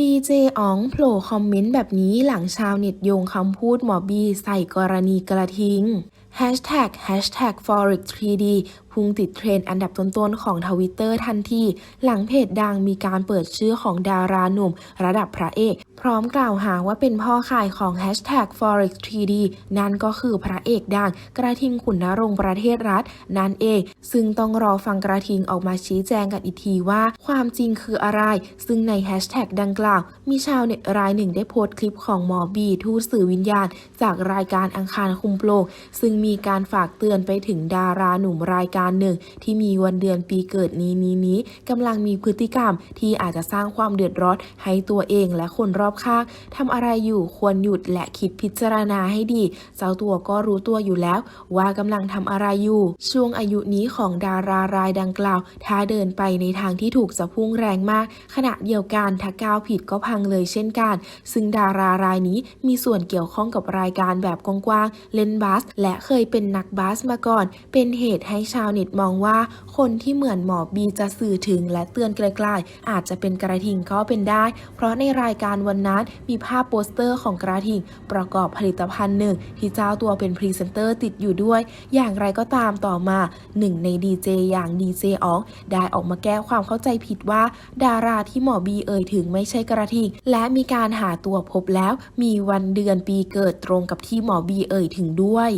ดีเจอ๋องโผล่คอมเมนต์แบบนี้หลังชาวเน็ตโยงคำพูดหมอบีใส่กรณีกระทิง Hashtag Hashtag Forex 3D พุ่งติดเทรนด์อันดับต้นๆของทวิตเตอร์ทันที หลังเพจดังมีการเปิดชื่อของดาราหนุ่ม ระดับพระเอก พร้อมกล่าวหาว่าเป็นพ่อขายของ Hashtag Forex 3D นั่นก็คือพระเอกดังกระทิงขุนนรงประเทศรัฐ นั่นเอง ซึ่งต้องรอฟังกระทิงออกมาชี้แจงกันอีกทีว่า ความจริงคืออะไร ซึ่งในแฮชแท็กดังกล่าว มีชาวเน็ตรายหนึ่งได้โพสต์คลิปของหมอบีทูตสื่อวิญญาณ จากรายการอังคารคุมโปงซึ่งมีมีการฝากเตือนไปถึงดาราหนุ่มรายการหนึ่ง ที่มีวันเดือนปีเกิดนี้นี้นี้กำลังมีพฤติกรรมที่อาจจะสร้างความเดือดร้อนให้ตัวเองและคนรอบข้างทำอะไรอยู่ควรหยุดและคิดพิจารณาให้ดี เจ้าตัวก็รู้ตัวอยู่แล้ว ว่ากำลังทำอะไรอยู่ ช่วงอายุนี้ของดารารายดังกล่าว ถ้าเดินไปในทางที่ถูกจะพุ่งแรงมาก ขณะเดียวกันถ้าก้าวผิดก็พังเลยเช่นกัน ซึ่งดารารายนี้มีส่วนเกี่ยวข้องกับรายการแบบกว้างๆเล่นบาสและเคยเป็นนักบาสมาก่อน เป็นเหตุให้ชาวเน็ตมองว่า คนที่เหมือนหมอบีจะสื่อถึงและเตือนไกลๆ อาจจะเป็นกระทิงก็เป็นได้ เพราะในรายการวันนั้นมีภาพโปสเตอร์ของกระทิง ประกอบผลิตภัณฑ์หนึ่ง ที่เจ้าตัวเป็นพรีเซนเตอร์ติดอยู่ด้วย อย่างไรก็ตามต่อมาหนึ่งในดีเจอย่างดีเจอ๋องได้ออกมาแก้ความเข้าใจผิดว่า ดาราที่หมอบีเอ่ยถึงไม่ใช่กระทิง และมีการหาตัวพบแล้ว มีวันเดือนปีเกิดตรงกับที่หมอบีเอ่ยถึงด้วย